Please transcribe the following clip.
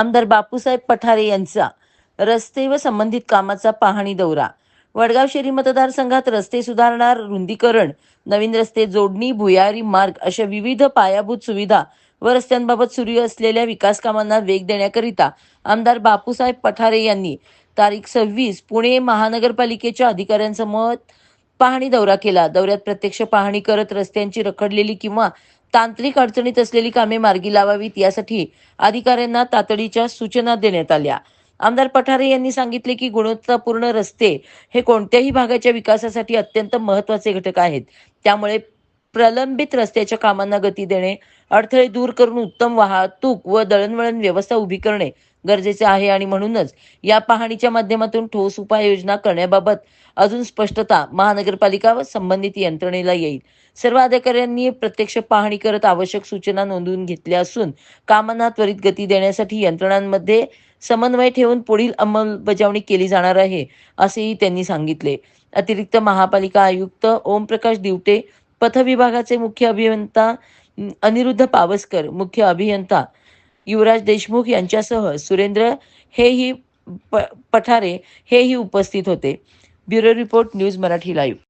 आमदार बापूसाहेब पठारे यांचा रस्ते व संबंधित कामाचा पाहणी दौरा. वडगाव शहरी मतदारसंघात रस्ते सुधारणा रुंदीकरण नवीन रस्ते जोडणी भुयारी मार्ग अशा विविध पायाभूत सुविधा व रस्त्यांबाबत सुरू असलेल्या विकास कामांना वेग देण्याकरिता आमदार बापूसाहेब पठारे यांनी तारीख सव्वीस पुणे महानगरपालिकेच्या अधिकाऱ्यांसमोर पाहणी दौरा केला. दौऱ्यात प्रत्यक्ष पाहणी करत रस्त्यांची रखडलेली किंवा तांत्रिक अडचणीत असलेली कामे मार्गी लावावीत यासाठी अधिकाऱ्यांना तातडीच्या सूचना देण्यात आल्या. आमदार पठारे यांनी सांगितले की गुणवत्तापूर्ण रस्ते हे कोणत्याही भागाच्या विकासासाठी अत्यंत महत्त्वाचे घटक आहेत. त्यामुळे प्रलंबित रस्त्याच्या कामांना गती देणे अडथळे दूर करून उत्तम वाहतूक व दळणवळण व्यवस्था उभी करणे गरजेचे आहे आणि म्हणूनच या पाहणीच्या माध्यमातून ठोस उपाययोजना करण्याबाबत अजून स्पष्टता महानगरपालिका व संबंधित यंत्रणेला येईल. सर्व अधिकाऱ्यांनी प्रत्यक्ष पाहणी करत आवश्यक सूचना नोंदवून घेतल्या असून कामांना त्वरित गती देण्यासाठी यंत्रणांमध्ये समन्वय ठेवून पुढील अंमलबजावणी केली जाणार आहे असेही त्यांनी सांगितले. अतिरिक्त महापालिका आयुक्त ओमप्रकाश दिवटे पथविभागाचे मुख्य अभियंता अनिरुद्ध पावसकर मुख्य अभियंता युवराज देशमुख यांच्यासह सुरेंद्र हेही प- पठारे हेही उपस्थित होते. Bureau report news Marathi live.